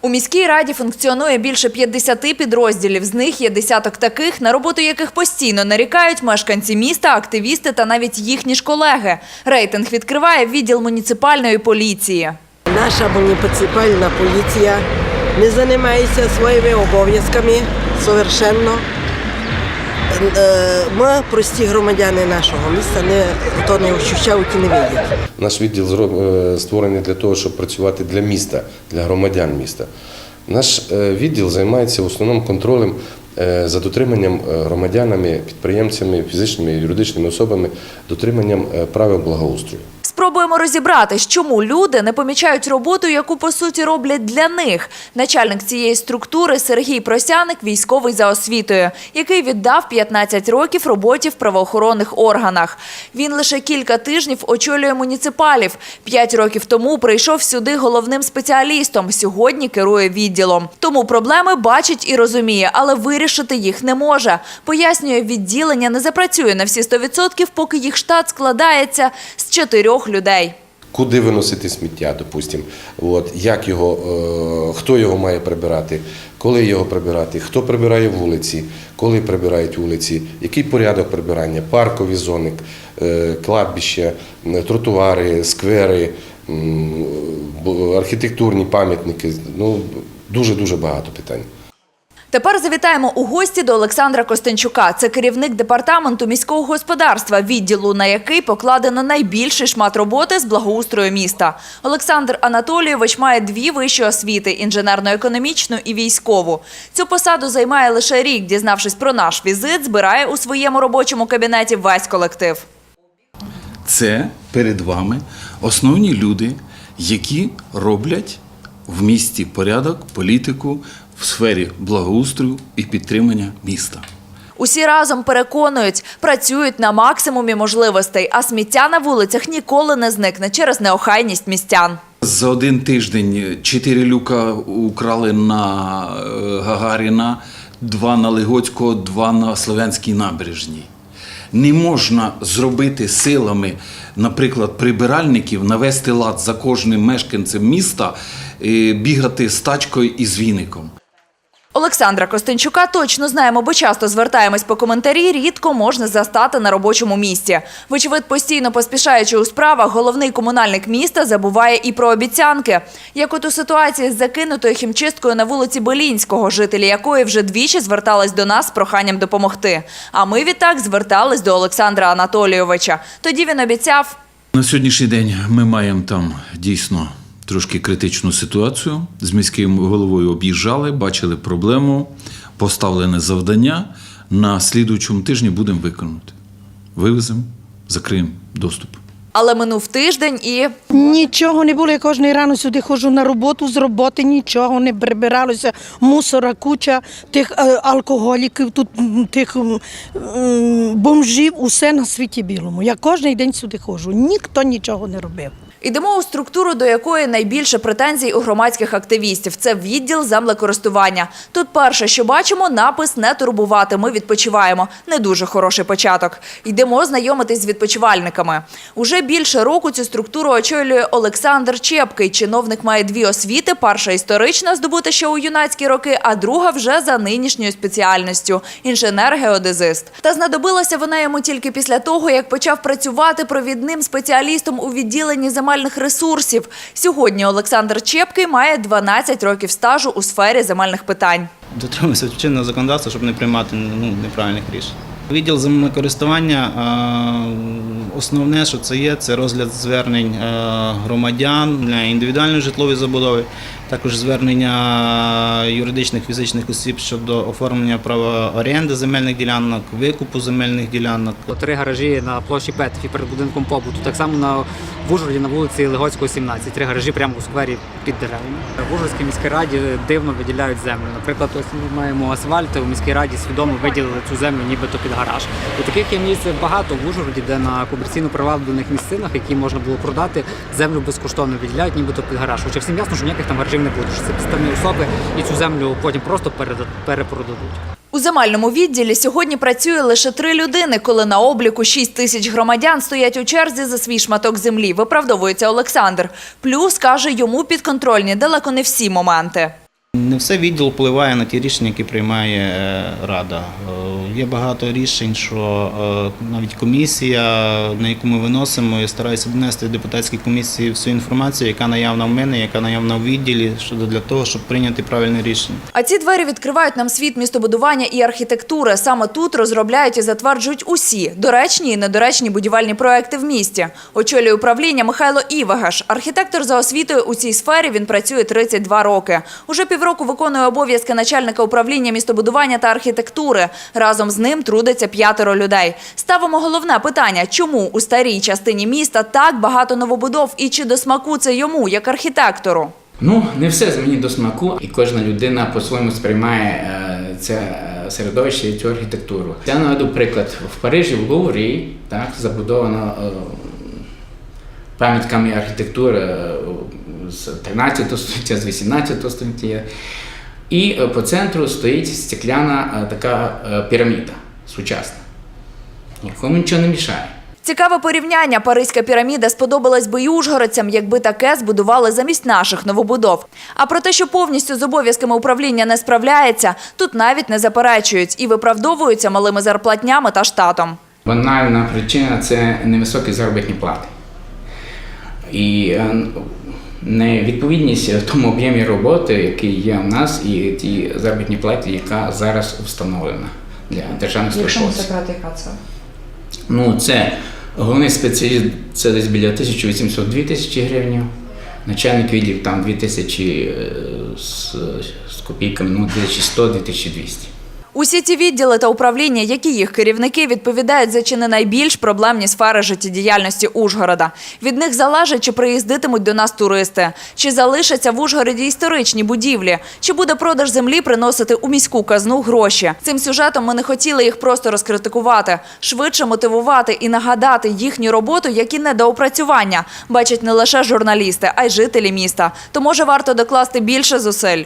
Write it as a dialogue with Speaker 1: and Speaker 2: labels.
Speaker 1: У міській раді функціонує більше 50 підрозділів. З них є десяток таких, на роботу яких постійно нарікають мешканці міста, активісти та навіть їхні ж колеги. Рейтинг відкриває відділ муніципальної поліції.
Speaker 2: Наша муніципальна поліція не займається своїми обов'язками совершенно. Е, Ми, прості громадяни нашого міста, не, то не ощущав, і не видять.
Speaker 3: Наш відділ е, створений для того, щоб працювати для міста, для громадян міста. Наш е, відділ займається в основному контролем за дотриманням громадянами, підприємцями, фізичними і юридичними особами, дотриманням правил благоустрою.
Speaker 1: Спробуємо розібратись, чому люди не помічають роботу, яку по суті роблять для них. Начальник цієї структури Сергій Просяник, військовий за освітою, який віддав 15 років роботі в правоохоронних органах. Він лише кілька тижнів очолює муніципалів. П'ять років тому прийшов сюди головним спеціалістом. Сьогодні керує відділом. Тому проблеми бачить і розуміє, але вирішити їх не може. Пояснює, відділення не запрацює на всі 100%, поки їх штат складається з чотирьох людей.
Speaker 3: Куди виносити сміття, допустимо, от, як його, е, хто його має прибирати, коли його прибирати, хто прибирає вулиці, коли прибирають вулиці, який порядок прибирання, паркові зони, е, кладбища, тротуари, сквери, бу- архітектурні пам'ятники. Ну, дуже-дуже багато питань.
Speaker 1: Тепер завітаємо у гості до Олександра Костенчука. Це керівник департаменту міського господарства, відділу на який покладено найбільший шмат роботи з благоустрою міста. Олександр Анатолійович має дві вищі освіти – інженерно-економічну і військову. Цю посаду займає лише рік. Дізнавшись про наш візит, збирає у своєму робочому кабінеті весь колектив.
Speaker 4: Це перед вами основні люди, які роблять в місті порядок, політику в сфері благоустрою і підтримання міста.
Speaker 1: Усі разом переконують, працюють на максимумі можливостей, а сміття на вулицях ніколи не зникне через неохайність містян.
Speaker 4: За один тиждень чотири люка украли на е, Гагаріна, два на Лигоцького, два на Слов'янській набережній. Не можна зробити силами, наприклад, прибиральників, навести лад за кожним мешканцем міста, е, бігати з тачкою і з віником.
Speaker 1: Олександра Костенчука точно знаємо, бо часто звертаємось по коментарі, рідко можна застати на робочому місці. Вочевидь, постійно поспішаючи у справах, головний комунальник міста забуває і про обіцянки. Як от у ситуації з закинутою хімчисткою на вулиці Белінського, жителі якої вже двічі звертались до нас з проханням допомогти. А ми відтак звертались до Олександра Анатолійовича. Тоді він обіцяв
Speaker 4: На сьогоднішній день ми маємо там дійсно трошки критичну ситуацію. З міським головою об'їжджали, бачили проблему, поставлене завдання. На слідуючому тижні будемо виконувати. Вивеземо, закриємо доступ.
Speaker 1: Але минув тиждень і
Speaker 5: Нічого не було. Я кожен рано сюди ходжу на роботу з роботи, нічого не прибиралося. Мусора, куча тих е, алкоголіків, тут тих бомжів, усе на світі білому. Я кожен день сюди ходжу. Ніхто нічого не робив.
Speaker 1: Ідемо у структуру, до якої найбільше претензій у громадських активістів. Це відділ землекористування. Тут перше, що бачимо, напис не турбувати. Ми відпочиваємо. Не дуже хороший початок. Йдемо знайомитись з відпочивальниками. Уже більше року цю структуру очолює Олександр Чепкий. Чиновник має дві освіти: перша історична, здобута ще у юнацькі роки, а друга вже за нинішньою спеціальністю інженер-геодезист. Та знадобилася вона йому тільки після того, як почав працювати провідним спеціалістом у відділенні земельних ресурсів. Сьогодні Олександр Чепкий має 12 років стажу у сфері земельних питань.
Speaker 6: дотримуємося чинного законодавства, щоб не приймати ну, неправильних рішень. Відділ землекористування основне, що це є, це розгляд звернень громадян для індивідуальної житлової забудови, також звернення юридичних фізичних осіб щодо оформлення права оренди земельних ділянок, викупу земельних ділянок.
Speaker 7: Три гаражі на площі Петрів перед будинком побуту. Так само на в Ужгороді на вулиці Легоцького, 17. Три гаражі прямо у сквері під деревами. В Ужгородській міській раді дивно виділяють землю. Наприклад, ось ми маємо асфальт, у міській раді свідомо виділили цю землю нібито під гараж. І таких є місць багато в Ужгороді, де на комерційно привабливих місцинах, які можна було продати, землю безкоштовно виділяють нібито під гараж. Хоча всім ясно, що ніяких там гаражів не буде. що Це підставні особи і цю землю потім просто перепродадуть.
Speaker 1: У земельному відділі сьогодні працює лише три людини, коли на обліку 6 тисяч громадян стоять у черзі за свій шматок землі. Виправдовується Олександр. Плюс каже, йому підконтрольні далеко не всі моменти.
Speaker 6: Не все відділ впливає на ті рішення, які приймає е, рада. Є багато рішень, що е, навіть комісія, на яку ми виносимо, я стараюся донести в депутатській комісії всю інформацію, яка наявна в мене, яка наявна в відділі, щодо для того, щоб прийняти правильне рішення.
Speaker 1: А ці двері відкривають нам світ містобудування і архітектури. Саме тут розробляють і затверджують усі доречні і недоречні будівельні проекти в місті. Очолює управління Михайло Івагаш. Архітектор за освітою у цій сфері він працює 32 роки. Уже півроку виконує обов'язки начальника управління містобудування та архітектури. Разом з ним трудиться п'ятеро людей. Ставимо головне питання: чому у старій частині міста так багато новобудов і чи до смаку це йому, як архітектору?
Speaker 8: Ну, не все з мені до смаку, і кожна людина по-своєму сприймає е, це е, середовище і цю архітектуру. Я наведу приклад в Парижі, в Луврі, так, забудовано е, пам'ятками архітектури з 13 століття, з 18 століття. І е, по центру стоїть стекляна е, така е, піраміда сучасна. Нікому нічого не мішає.
Speaker 1: Цікаве порівняння. Паризька піраміда сподобалась би і ужгородцям, якби таке збудували замість наших новобудов. А про те, що повністю з обов'язками управління не справляється, тут навіть не заперечують і виправдовуються малими зарплатнями та штатом.
Speaker 8: Банальна причина це невисокі заробітні плати. І невідповідність в тому об'ємі роботи, який є у нас, і ті заробітні плати, яка зараз встановлена для державних службовців.
Speaker 1: яка це?
Speaker 8: Ну, це головний спеціаліст це десь біля 1800-2 тисячі гривень. Начальник відділів там 2 тисячі е, з, з копійками, ну 2100-2200.
Speaker 1: Усі ці відділи та управління, які їх керівники відповідають за чи не найбільш проблемні сфери життєдіяльності Ужгорода. Від них залежить, чи приїздитимуть до нас туристи, чи залишаться в Ужгороді історичні будівлі, чи буде продаж землі приносити у міську казну гроші. Цим сюжетом ми не хотіли їх просто розкритикувати, швидше мотивувати і нагадати їхню роботу, як і недоопрацювання бачать не лише журналісти, а й жителі міста. То може варто докласти більше зусиль.